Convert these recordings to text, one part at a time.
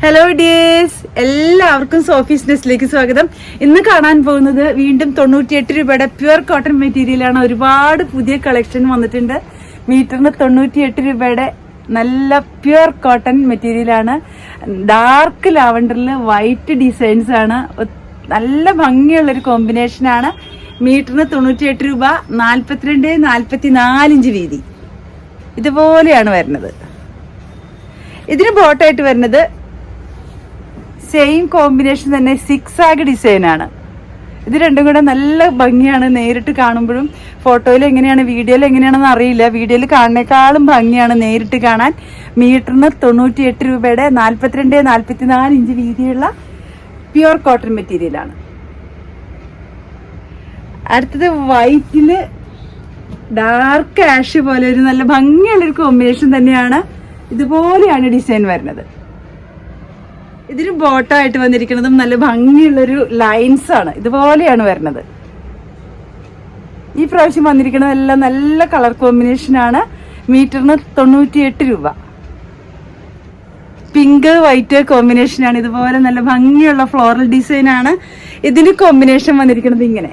Hello dears എല്ലാവർക്കും Sophie's നെസ്റ്റിലേക്ക് സ്വാഗതം. ഇന്ന് കാണാൻ പോകുന്നത് വീണ്ടും തൊണ്ണൂറ്റിയെട്ട് രൂപയുടെ പ്യുവർ കോട്ടൺ മെറ്റീരിയലാണ് ഒരുപാട് പുതിയ കളക്ഷൻ വന്നിട്ടുണ്ട്. മീറ്ററിന് തൊണ്ണൂറ്റിയെട്ട് രൂപയുടെ നല്ല പ്യുവർ കോട്ടൺ മെറ്റീരിയലാണ് ഡാർക്ക് ലാവണ്ടറിൽ വൈറ്റ് ഡിസൈൻസ് ആണ്. നല്ല ഭംഗിയുള്ളൊരു കോമ്പിനേഷനാണ് മീറ്ററിന് തൊണ്ണൂറ്റിയെട്ട് രൂപ നാൽപ്പത്തിരണ്ട് നാൽപ്പത്തി നാലിഞ്ച് വീതി. ഇതുപോലെയാണ് വരുന്നത്. ഇതിന് ബോട്ടായിട്ട് വരുന്നത് സെയിം കോമ്പിനേഷൻ തന്നെ സിക്സ് ആഗ് ഡിസൈൻ ആണ്. ഇത് രണ്ടും കൂടെ നല്ല ഭംഗിയാണ് നേരിട്ട് കാണുമ്പോഴും. ഫോട്ടോയിൽ എങ്ങനെയാണ് വീഡിയോയിൽ എങ്ങനെയാണെന്ന് അറിയില്ല. വീഡിയോയിൽ കാണുന്നേക്കാളും ഭംഗിയാണ് നേരിട്ട് കാണാൻ. മീറ്ററിന് തൊണ്ണൂറ്റി എട്ട് രൂപയുടെ നാൽപ്പത്തിരണ്ട് നാൽപ്പത്തിനാല് ഇഞ്ച് വീതിയുള്ള പ്യുവർ കോട്ടൺ മെറ്റീരിയലാണ് അടുത്തത് വൈറ്റിൽ ഡാർക്ക് ആഷ് പോലെ ഒരു നല്ല ഭംഗിയുള്ളൊരു കോമ്പിനേഷൻ തന്നെയാണ്. ഇതുപോലെയാണ് ഡിസൈൻ വരുന്നത്. ഇതിന് ബോട്ടായിട്ട് വന്നിരിക്കുന്നതും നല്ല ഭംഗിയുള്ളൊരു ലൈൻസ് ആണ്. ഇതുപോലെയാണ് വരുന്നത്. ഈ പ്രാവശ്യം വന്നിരിക്കുന്നതെല്ലാം നല്ല കളർ കോമ്പിനേഷൻ ആണ്. മീറ്ററിന് തൊണ്ണൂറ്റിയെട്ട് രൂപ. പിങ്ക് വൈറ്റ് കോമ്പിനേഷൻ ആണ്. ഇതുപോലെ നല്ല ഭംഗിയുള്ള ഫ്ലോറൽ ഡിസൈൻ ആണ്. ഇതിന് കോമ്പിനേഷൻ വന്നിരിക്കുന്നത് ഇങ്ങനെ.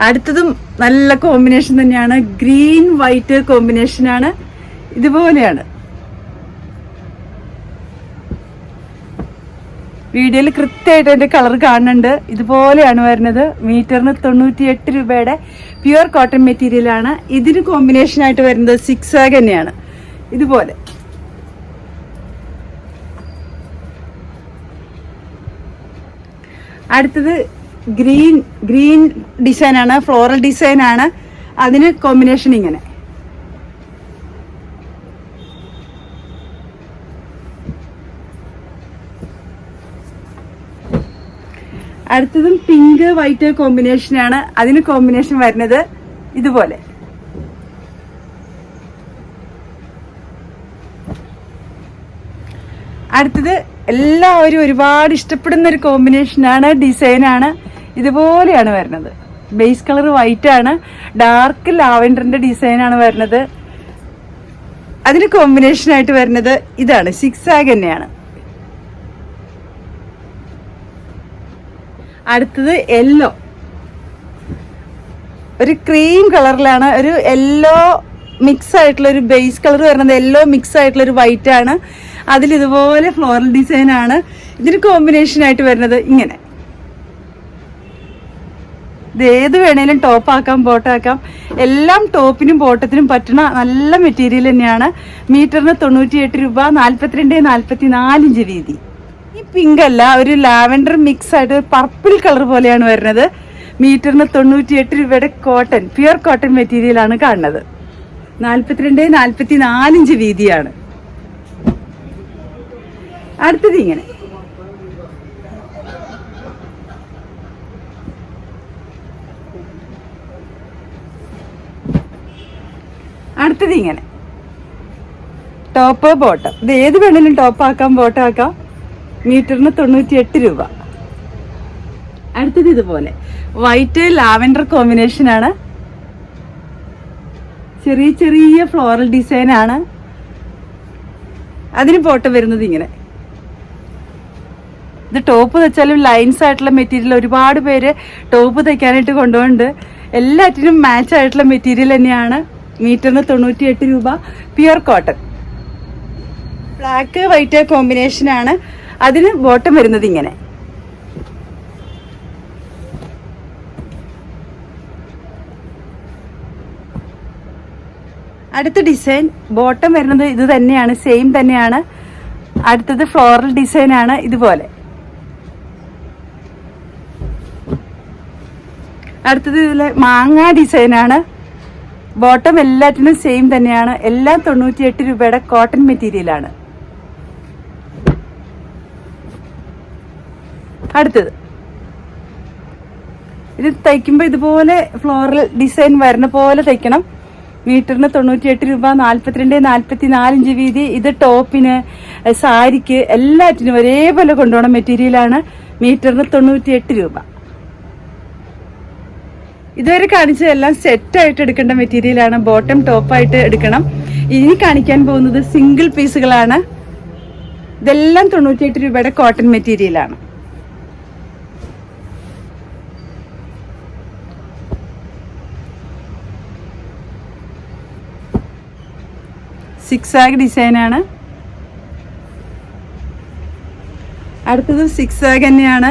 അടുത്തതും നല്ല കോമ്പിനേഷൻ തന്നെയാണ്. ഗ്രീൻ വൈറ്റ് കോമ്പിനേഷൻ ആണ്. ഇതുപോലെയാണ്. വീഡിയോയിൽ കൃത്യമായിട്ട് അതിന്റെ കളർ കാണുന്നുണ്ട്. ഇതുപോലെയാണ് വരുന്നത്. മീറ്ററിന് തൊണ്ണൂറ്റി എട്ട് രൂപയുടെ പ്യുവർ കോട്ടൺ മെറ്റീരിയൽ ആണ്. ഇതിന് കോമ്പിനേഷൻ ആയിട്ട് വരുന്നത് സിക്സ് ആഗ് തന്നെയാണ്. ഇതുപോലെ. അടുത്തത് ഗ്രീൻ ഗ്രീൻ ഡിസൈൻ ആണ് ഫ്ലോറൽ ഡിസൈൻ ആണ് അതിന് കോമ്പിനേഷൻ ഇങ്ങനെ. അടുത്തതും പിങ്ക് വൈറ്റ് കോമ്പിനേഷൻ ആണ്. അതിന് കോമ്പിനേഷൻ വരുന്നത് ഇതുപോലെ. അടുത്തത് എല്ലാവരും ഒരുപാട് ഇഷ്ടപ്പെടുന്ന ഒരു കോമ്പിനേഷനാണ് ഡിസൈനാണ് ഇതുപോലെയാണ് വരുന്നത്. ബേസ് കളർ വൈറ്റ് ആണ്. ഡാർക്ക് ലാവൻഡറിന്റെ ഡിസൈനാണ് വരുന്നത്. അതിന് കോമ്പിനേഷൻ ആയിട്ട് വരുന്നത് ഇതാണ്. സിക്സ് ആഗ് തന്നെയാണ്. അടുത്തത് യെല്ലോ ഒരു ക്രീം കളറിലാണ് ഒരു യെല്ലോ മിക്സ് ആയിട്ടുള്ള ഒരു ബേസ് കളർ വരുന്നത്. യെല്ലോ മിക്സ് ആയിട്ടുള്ള ഒരു വൈറ്റ് ആണ്. അതിൽ ഇതുപോലെ ഫ്ലോറൽ ഡിസൈൻ ആണ്. ഇതിന് കോമ്പിനേഷൻ ആയിട്ട് വരുന്നത് ഇങ്ങനെ. ഇത് ഏത് വേണേലും ടോപ്പാക്കാം ബോട്ടാക്കാം എല്ലാം ടോപ്പിനും ബോട്ടത്തിനും പറ്റുന്ന നല്ല മെറ്റീരിയൽ തന്നെയാണ്. മീറ്ററിന് തൊണ്ണൂറ്റിയെട്ട് രൂപ നാൽപ്പത്തിരണ്ട് നാൽപ്പത്തി നാലിഞ്ച് വീതി. ഈ പിങ്ക് അല്ല ഒരു ലാവൻഡർ മിക്സ് ആയിട്ട് പർപ്പിൾ കളർ പോലെയാണ് വരുന്നത്. മീറ്ററിന് തൊണ്ണൂറ്റിയെട്ട് രൂപയുടെ കോട്ടൺ പ്യുർ കോട്ടൺ മെറ്റീരിയൽ ആണ് കാണുന്നത്. നാൽപ്പത്തിരണ്ട് നാൽപ്പത്തി നാലിഞ്ച് വീതിയാണ്. അടുത്തത് ഇങ്ങനെ. അടുത്തത് ഇങ്ങനെ. ടോപ്പ് ബോട്ടം ഇത് ഏത് ആക്കാം ബോട്ടം ആക്കാം. മീറ്ററിന് തൊണ്ണൂറ്റി എട്ട് രൂപ. അടുത്തത് ഇതുപോലെ. വൈറ്റ് ലാവൻഡർ കോമ്പിനേഷൻ ആണ്. ചെറിയ ചെറിയ ഫ്ലോറൽ ഡിസൈൻ ആണ്. അതിന് ബോട്ടം വരുന്നത് ഇങ്ങനെ. ഇത് ടോപ്പ് തയ്ച്ചാലും ലൈൻസ് ആയിട്ടുള്ള മെറ്റീരിയൽ ഒരുപാട് പേര് ടോപ്പ് തയ്ക്കാനായിട്ട് കൊണ്ടുപോകുന്നുണ്ട്. എല്ലാറ്റിനും മാച്ച് ആയിട്ടുള്ള മെറ്റീരിയൽ തന്നെയാണ്. മീറ്ററിന് തൊണ്ണൂറ്റി എട്ട് രൂപ pure cotton. Black white combination ആണ്. അതിന് ബോട്ടം വരുന്നത് ഇങ്ങനെ. അടുത്ത ഡിസൈൻ ബോട്ടം വരുന്നത് ഇത് തന്നെയാണ് സെയിം തന്നെയാണ്. അടുത്തത് ഫ്ലോറൽ ഡിസൈൻ ആണ് ഇതുപോലെ. അടുത്തത് ഇതിലെ മാങ്ങ ഡിസൈൻ ആണ്. ബോട്ടം എല്ലാറ്റിനും സെയിം തന്നെയാണ്. എല്ലാം തൊണ്ണൂറ്റിയെട്ട് രൂപയുടെ കോട്ടൺ മെറ്റീരിയലാണ് അടുത്തത്. ഇത് തയ്ക്കുമ്പോൾ ഇതുപോലെ ഫ്ലോറൽ ഡിസൈൻ വരുന്ന പോലെ തയ്ക്കണം. മീറ്ററിന് തൊണ്ണൂറ്റിയെട്ട് രൂപ നാൽപ്പത്തിരണ്ട് നാൽപ്പത്തി നാലിഞ്ച് വീതി. ഇത് ടോപ്പിന് സാരിക്ക് എല്ലാറ്റിനും ഒരേപോലെ കൊണ്ടുപോകണം മെറ്റീരിയലാണ് മീറ്ററിന് തൊണ്ണൂറ്റിയെട്ട് രൂപ. ഇതുവരെ കാണിച്ചതെല്ലാം സെറ്റ് ആയിട്ട് എടുക്കേണ്ട മെറ്റീരിയലാണ് ബോട്ടം ടോപ്പായിട്ട് എടുക്കണം. ഇനി കാണിക്കാൻ പോകുന്നത് സിംഗിൾ പീസുകളാണ് ഇതെല്ലാം തൊണ്ണൂറ്റിയെട്ട് രൂപയുടെ കോട്ടൺ മെറ്റീരിയലാണ് സിക്സ് ആഗ് ഡിസൈനാണ് അടുത്തത് സിക്സ് ആഗ് തന്നെയാണ്.